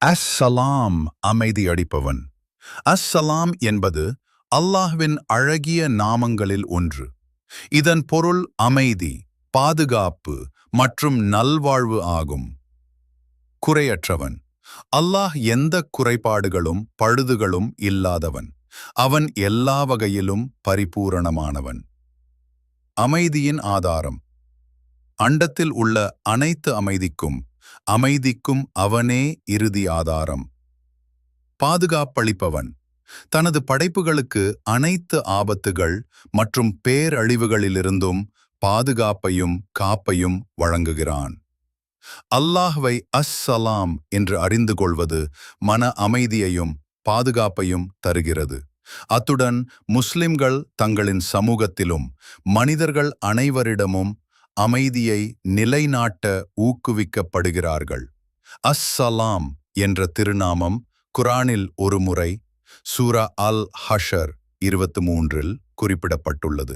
அஸ்ஸலாம் அமைதி அடிப்பவன் அஸ்ஸலாம் என்பது அல்லாஹ்வின் அழகிய நாமங்களில் ஒன்று. இதன் பொருள் அமைதி பாதுகாப்பு மற்றும் நல்வாழ்வு ஆகும். குறையற்றவன். அல்லாஹ் எந்த குறைபாடுகளும் பழுதுகளும் இல்லாதவன். அவன் எல்லா வகையிலும் பரிபூரணமானவன். அமைதியின் ஆதாரம். அண்டத்தில் உள்ள அனைத்து அமைதிக்கும் அமைதிக்கும் அவனே இறுதி ஆதாரம். பாதுகாப்பளிப்பவன். தனது படைப்புகளுக்கு அனைத்து ஆபத்துகள் மற்றும் பேரழிவுகளிலிருந்தும் பாதுகாப்பையும் காப்பையும் வழங்குகிறான். அல்லாஹ்வை அஸ்ஸலாம் என்று அறிந்து கொள்வது மன அமைதியையும் பாதுகாப்பையும் தருகிறது. அத்துடன் முஸ்லிம்கள் தங்களின் சமூகத்திலும் மனிதர்கள் அனைவரிடமும் அமைதியை நிலைநாட்ட ஊக்குவிக்கப்படுகிறார்கள். அஸ்ஸலாம் என்ற திருநாமம் குரானில் ஒருமுறை சூரா அல் ஹஷர் இருபத்து மூன்றில் குறிப்பிடப்பட்டுள்ளது.